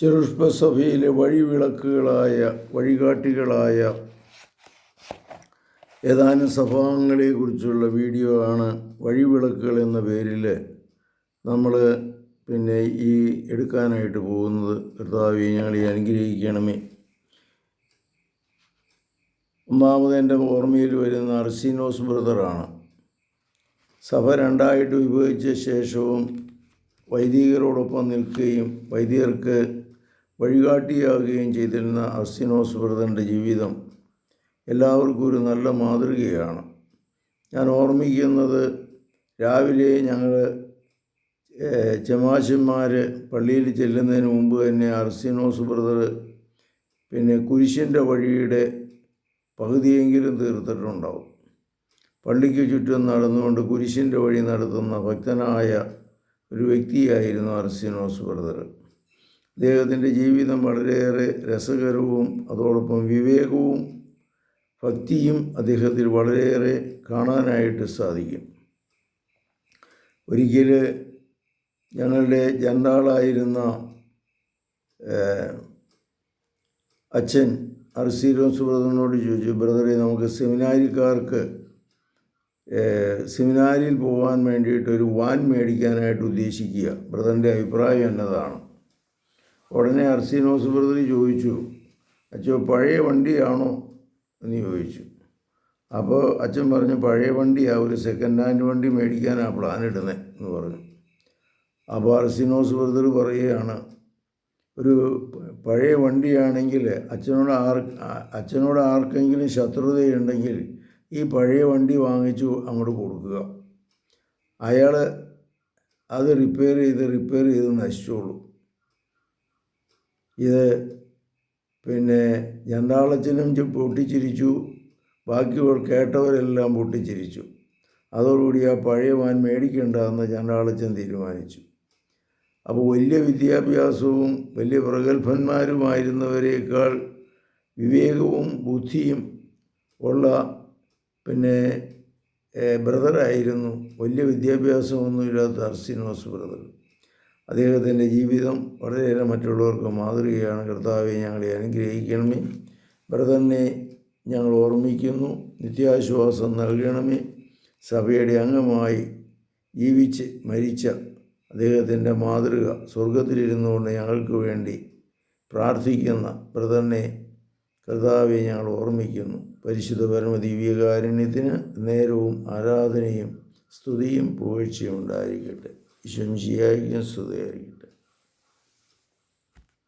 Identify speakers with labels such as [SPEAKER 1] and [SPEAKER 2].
[SPEAKER 1] ചെറുഷ്പസഭയിലെ വഴിവിളക്കുകളായ വഴികാട്ടികളായ ഏതാനും സഭാംഗങ്ങളെക്കുറിച്ചുള്ള വീഡിയോ ആണ് വഴിവിളക്കുകൾ എന്ന പേരിൽ നമ്മൾ പിന്നെ ഈ എടുക്കാനായിട്ട് പോകുന്നത്. കർത്താവെ ഞങ്ങളെ അനുഗ്രഹിക്കണമേ. ഒന്നാമത് എന്റെ ഓർമ്മയിൽ വരുന്ന അർസിനോസ് ബ്രദറാണ്. സഭ രണ്ടായിട്ട് വിഭജിച്ച ശേഷവും വൈദികരോടൊപ്പം നിൽക്കുകയും വൈദികർക്ക് വഴികാട്ടിയാകുകയും ചെയ്തിരുന്ന അർസിനോസ് വ്രതന്റെ ജീവിതം എല്ലാവർക്കും ഒരു നല്ല മാതൃകയാണ്. ഞാൻ ഓർമ്മിക്കുന്നത് രാവിലെ ഞങ്ങൾ ചെമാശന്മാർ പള്ളിയിൽ ചെല്ലുന്നതിന് മുമ്പ് തന്നെ അർസിനോസ് ബ്രദർ പിന്നെ കുരിശിന്റെ വഴിയുടെ പകുതിയെങ്കിലും തീർത്തിട്ടുണ്ടാവും. പള്ളിക്ക് ചുറ്റും നടന്നുകൊണ്ട് കുരിശിന്റെ വഴി നടത്തുന്ന ഭക്തനായ ഒരു വ്യക്തിയായിരുന്നു അർസിനോസ് ബ്രദർ. അദ്ദേഹത്തിന്റെ ജീവിതം വളരെയേറെ രസകരവും അതോടൊപ്പം വിവേകവും ഭക്തിയും അദ്ദേഹത്തിൽ വളരെയേറെ കാണാനായിട്ട് സാധിക്കും. ഒരിക്കൽ ഞങ്ങളുടെ ജനറാളായിരുന്ന അച്ഛൻ അർസീരോസ് ബ്രദറിനോട് ചോദിച്ചു ബ്രദറെ നമുക്ക് സെമിനാരിക്കാർക്ക് സെമിനാരിയിൽ പോകാൻ വേണ്ടിയിട്ട് ഒരു വാൻ മേടിക്കാനായിട്ട് ഉദ്ദേശിക്കുക. ബ്രദറിന്റെ അഭിപ്രായം എന്നതാണ്. ഉടനെ അർസീനോസ് ബ്രദർ ചോദിച്ചു അച്ഛോ പഴയ വണ്ടിയാണോ? എന്ന് ചോദിച്ചു. അപ്പോൾ അച്ഛൻ പറഞ്ഞു പഴയ വണ്ടിയാ ഒരു സെക്കൻഡ് ഹാൻഡ് വണ്ടി മേടിക്കാനാണ് പ്ലാൻ ഇടുന്നത് എന്ന് പറഞ്ഞു. അപ്പോൾ അർസിനോസ് ബ്രദർ പറയുകയാണ് ഒരു പഴയ വണ്ടിയാണെങ്കിൽ അച്ഛനോട് ആർ അച്ഛനോട് ആർക്കെങ്കിലും ശത്രുതയുണ്ടെങ്കിൽ ഈ പഴയ വണ്ടി വാങ്ങിച്ചു അങ്ങോട്ട് കൊടുക്കുക. അയാൾ അത് റിപ്പയർ ചെയ്ത് റിപ്പയർ ചെയ്ത് നശിച്ചോളൂ. ഇത് പിന്നെ ജണ്ടാളച്ചനും പൊട്ടിച്ചിരിച്ചു. ബാക്കിയവർ കേട്ടവരെല്ലാം പൊട്ടിച്ചിരിച്ചു. അതോടുകൂടി ആ പഴയ വാൻ മേടിക്കേണ്ടതെന്ന് ചണ്ടാളച്ചൻ തീരുമാനിച്ചു. അപ്പോൾ വലിയ വിദ്യാഭ്യാസവും വലിയ പ്രഗത്ഭന്മാരുമായിരുന്നവരേക്കാൾ വിവേകവും ബുദ്ധിയും ഉള്ള പിന്നെ ബ്രദറായിരുന്നു. വലിയ വിദ്യാഭ്യാസമൊന്നുമില്ലാത്ത അർസിനോസ് ബ്രദർ. അദ്ദേഹത്തിന്റെ ജീവിതം വളരെയേറെ മറ്റുള്ളവർക്ക് മാതൃകയാണ്. കർത്താവെ ഞങ്ങളെ അനുഗ്രഹിക്കണമേ. ബ്രദറിനെ ഞങ്ങൾ ഓർമ്മിക്കുന്നു. നിത്യാശ്വാസം നൽകണമേ. സഭയുടെ അംഗമായി ജീവിച്ച് മരിച്ച അദ്ദേഹത്തിന്റെ മാതൃക സ്വർഗത്തിലിരുന്നുകൊണ്ട് ഞങ്ങൾക്ക് വേണ്ടി പ്രാർത്ഥിക്കുന്ന ബ്രദറിനെ കർത്താവെ ഞങ്ങൾ ഓർമ്മിക്കുന്നു. പരിശുദ്ധ പരമ ദിവ്യകാരുണ്യത്തിന് നേരവും ആരാധനയും സ്തുതിയും പുകഴ്ചയും ഉണ്ടായിരിക്കട്ടെ. Jandier e Ancelério.